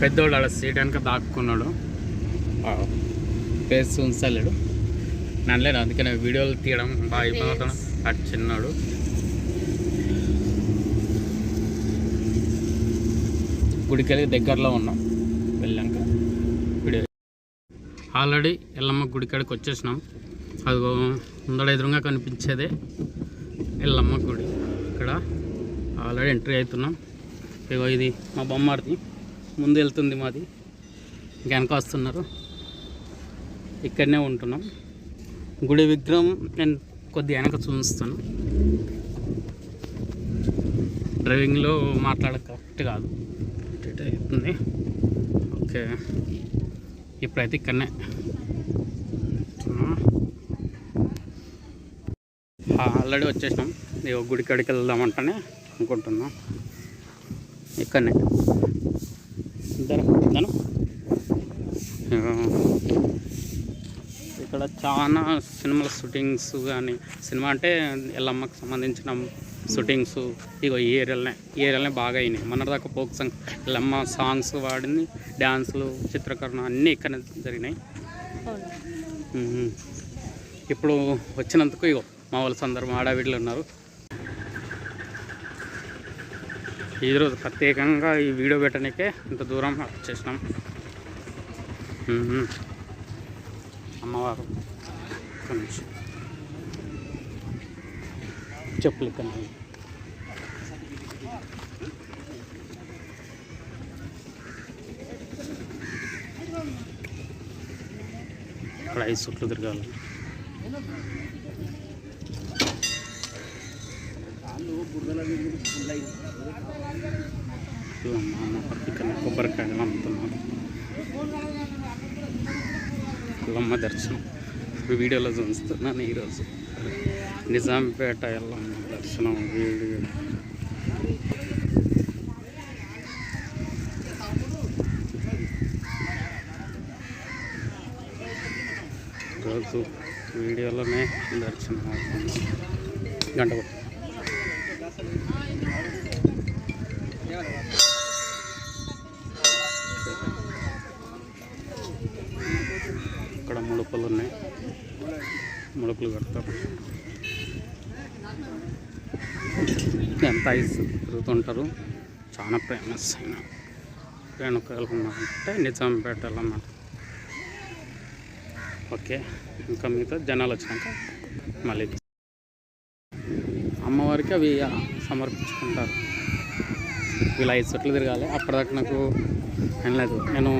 పెద్దోడు ఆడ సీట్ వెనక దాక్కున్నాడు. ఫేస్ ఉంచలేడు నన్నలేదు అందుకనే వీడియోలు తీయడం బాగా ఇబ్బంది అవుతాడు అటు చిన్నాడు. గుడికి దగ్గరలో ఉన్నాం. వెళ్ళాక వీడియో ఆల్రెడీ ఎల్లమ్మ గుడికాడికి వచ్చేసినాం. అదిగో ముందడ ఎదురుగా కనిపించేదే ఎల్లమ్మ గుడి. ఇక్కడ ఆల్రెడీ ఎంట్రీ అవుతున్నాం. ఇగో ఇది మా బొమ్మారిది. ముందు వెళ్తుంది మాది. వెనక వస్తున్నారు. ఇక్కడనే ఉంటున్నాం. గుడి విగ్రహం నేను కొద్ది వెనక చూపిస్తాను. డ్రైవింగ్లో మాట్లాడ కరెక్ట్ కాదు. అవుతుంది. ఓకే. ఇప్పుడైతే ఇక్కడనే ఆల్రెడీ వచ్చేసినాం. గుడి కాడికి వెళ్దామంటేనే అనుకుంటున్నాం. ఇక్కడనే. ఇద్దరు ఇద్దరు ఇక్కడ చాలా సినిమాల షూటింగ్స్ కానీ సినిమా అంటే ఎల్లమ్మకి సంబంధించిన షూటింగ్స్. ఇగో ఈ ఏరియాలనే ఈ ఏరియాలనే బాగా అయినాయి. మొన్నటిదాకా ఫోక్ సాంగ్ ఎల్లమ్మ సాంగ్స్ వాడింది డ్యాన్సులు చిత్రీకరణ అన్నీ ఇక్కడ జరిగినాయి. ఇప్పుడు వచ్చినందుకు ఇగో మా వాళ్ళ సందర్భం ఆడవిడ్లు ఉన్నారు. ఈరోజు ప్రత్యేకంగా ఈ వీడియో పెట్టడానికే ఇంత దూరం వచ్చేసినాం. అమ్మవారు చెప్పులు ఇక్కడ ఇక్కడ ఐదు సుట్లు తిరగాలి. ఇక్కడ కొబ్బరికాయలు అమ్ముతున్నారు ఎల్లమ్మ దర్శనం వీడియోలో చూస్తున్నాను ఈరోజు. నిజాంపేట ఎల్లమ్మ దర్శనం వీడియో. ఈరోజు వీడియోలోనే దర్శనం అవుతుంది. గంట ముడుపులు ఉన్నాయి ముడుపులు కడతారు ఎంత ఐస్ తిరుగుతుంటారు? చాలా ఫేమస్ అయిన రేణుకాయలు అంటే నిజాంపేట అన్నమాట ఓకే ఇంకా మిగతా జనాలు వచ్చినాక మళ్ళీ అమ్మవారికి అవి సమర్పించుకుంటారు. వీళ్ళు ఐదు చుట్లు తిరగాలి. అప్పటిదాకా నాకు ఏం లేదు. నేను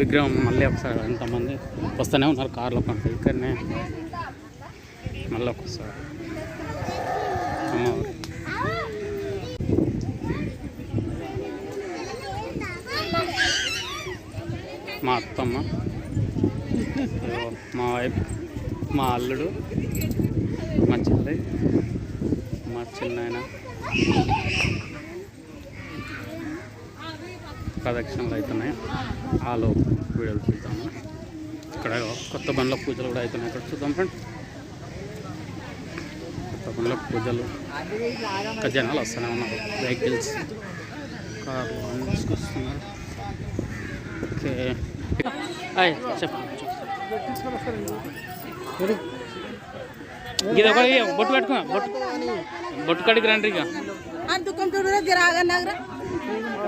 విగ్రహం మళ్ళీ ఒకసారి ఎంతమంది వస్తూనే ఉన్నారు కార్లో పంట ఇక్కడనే. మళ్ళీ ఒకసారి. అమ్మవారు. మా అత్తమ్మ మా వైఫ్ మా అల్లుడు మా చెల్లి మా చిన్నాయన. ప్రదక్షిణలు అవుతున్నాయి ఆలో వీడియోలు చూద్దాము. ఇక్కడ కొత్త బండ్ల పూజలు కూడా అవుతున్నాయి ఇక్కడ చూద్దాం ఫ్రెండ్ కొత్త బండ్ల పూజలు. ఇంకా జనాలు వస్తూనే ఉన్నారు. వెహికల్స్. కార్లు అన్నీ తీసుకొస్తున్నారు. ఓకే. చెప్పండి ఇది ఒకటి బొట్టు పెట్టుకున్నా బొట్టు బొట్టు కడిగి రండి ఇక.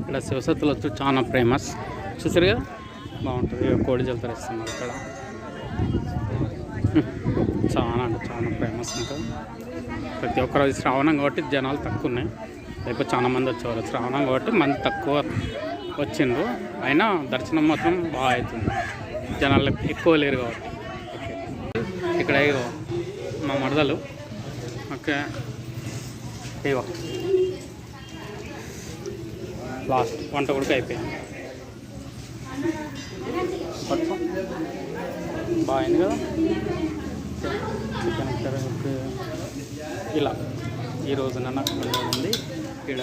ఇక్కడ శివసత్తులు వచ్చి చాలా ఫేమస్ చూసారు కదా బాగుంటుంది. కోడి జలతరిస్తున్నారు ఇక్కడ చాలా అంటే చాలా ఫేమస్ ఉంటుంది ప్రతి ఒక్కరోజు శ్రావణం కాబట్టి జనాలు తక్కువ ఉన్నాయి లేకపోతే చాలా మంది వచ్చేవారు. శ్రావణం కాబట్టి మంది తక్కువ వచ్చిండ్రు. అయినా దర్శనం మాత్రం బాగా అవుతుంది. జనాలు ఎక్కువ లేరు కాబట్టి. ఓకే. ఇక్కడ ఇగో మా మరదలు. ఓకే. ఇగో. లాస్ట్. వంట కూడా అయిపోయింది. బాగుంది కదా? చికెన్ కర్రీ ఇలా. ఈ రోజున నాకు ఉంది. ఇక్కడ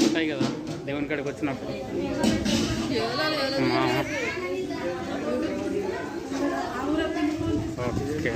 ఉంటాయి కదా దేవుని కాడికి వచ్చినప్పుడు. మా ఓకే.